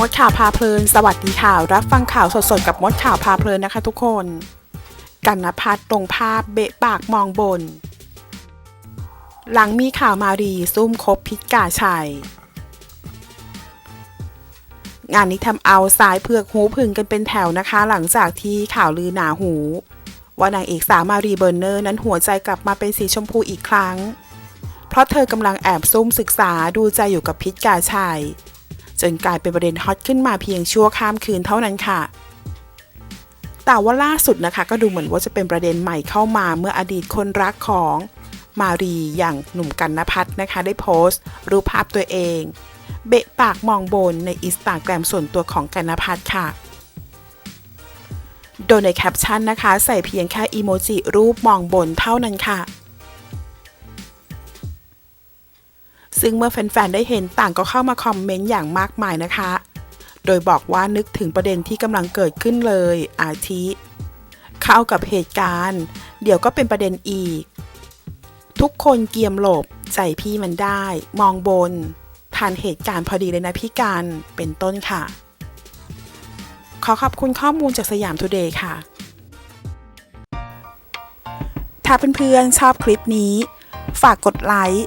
มดข่าวพาเพลิน สวัสดีค่ะ รับฟังข่าวสดๆ กับมดข่าวพาเพลินนะคะทุกคน กันนพัฒน์ลงภาพเบะปากมองบน หลังมีข่าวมารีซุ่มคบพิษกาชัย งานนี้ทำเอาสายเผือกหูพึ่งกันเป็นแถวนะคะ หลังจากที่ข่าวลือหนาหู ว่านางเอกสาวมารีเบอร์เนอร์นั้นหัวใจกลับมาเป็นสีชมพูอีกครั้ง เพราะเธอกำลังแอบซุ่มศึกษาดูใจอยู่กับพิษกาชัย จนกลายเป็นประเด็นฮอตขึ้นมาเพียงชั่วข้ามคืนเท่านั้นค่ะ แต่ว่าล่าสุดนะคะ ก็ดูเหมือนว่าจะเป็นประเด็นใหม่เข้ามาเมื่ออดีตคนรักของมารีอย่างหนุ่มกันนพัฒน์นะคะ ได้โพสต์ รูปภาพตัวเอง เบะปากมองบนในอินสตาแกรมส่วนตัวของกันนพัฒน์ค่ะ โดยในแคปชั่นนะคะ ใส่เพียงแค่อีโมจิรูปมองบนเท่านั้นค่ะ ซึ่งเมื่อแฟนๆ ได้เห็นต่างก็เข้ามาคอมเมนต์อย่างมากมายนะคะ โดยบอกว่านึกถึงประเด็นที่กำลังเกิดขึ้นเลย อาทิ เข้ากับเหตุการณ์ เดี๋ยวก็เป็นประเด็นอีก ทุกคนเกียมหลบ ใจพี่มันได้ มองบนทันเหตุการณ์พอดีเลยนะพี่การเป็นต้นค่ะ ขอขอบคุณข้อมูลจากสยามทูเดย์ค่ะ ถ้าเพื่อนๆชอบคลิปนี้ ฝากกดไลค์